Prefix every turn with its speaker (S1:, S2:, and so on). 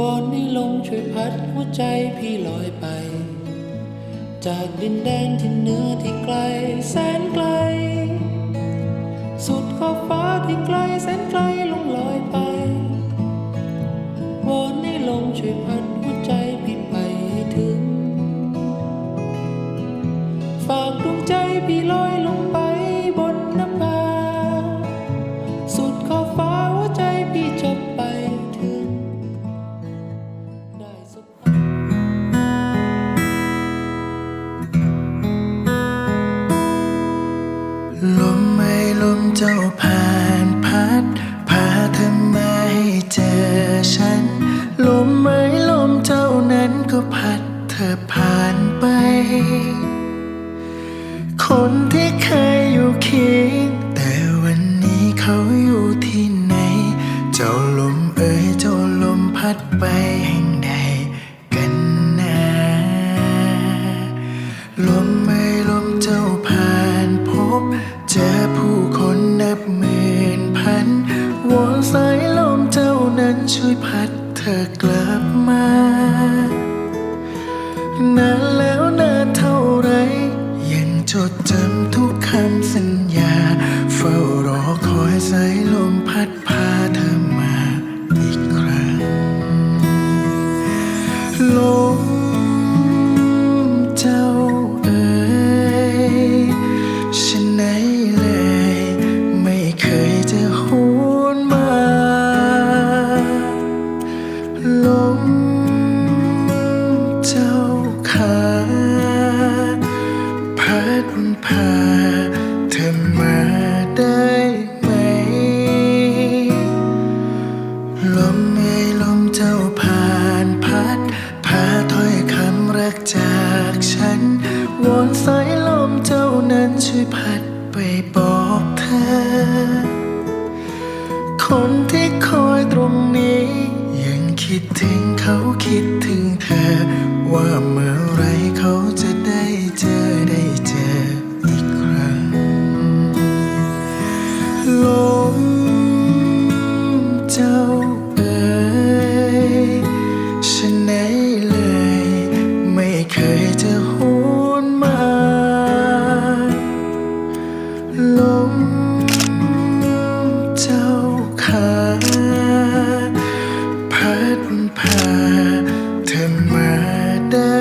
S1: วนให้ลมช่วยพัดหัวใจพี่ลอยไป จากดินแดนที่เหนือที่ไกลแสนไกล สุดขอบฟ้าที่ไกลแสนไกลลงลอยไปวอนให้ลมช่วยพัดหัวใจพี่ไปให้ถึง ฝากดวงใจพี่ลอยลง
S2: าผ่านพัดพาเธอมาให้เจอฉัน ลมไม่ลมเจ้านั้นก็พัดเธอผ่านไป คนที่เคยอยู่เคียงแต่วันนี้เขาอยู่ที่ไหน เจ้าลมเอ่ยเจ้าลมพัดไปแห่งใดกันนะลมไม่ลมเจ้าผ่านพบ เจอผู้คน ช่วยพัดเธอกลับมานานแล้วนานเท่าไร ยังจดจำทุกคำสัญญา เฝ้ารอคอยสายลม วอนสายลมเจ้านั้นช่วยพัดไปบอกเธอ คนที่คอยตรงนี้ ยังคิดถึงเขาคิดถึงเธอ ว่าเมื่อไรเขาจะได้เจอได้เจออีกครั้งลมเจ้า thân mà đã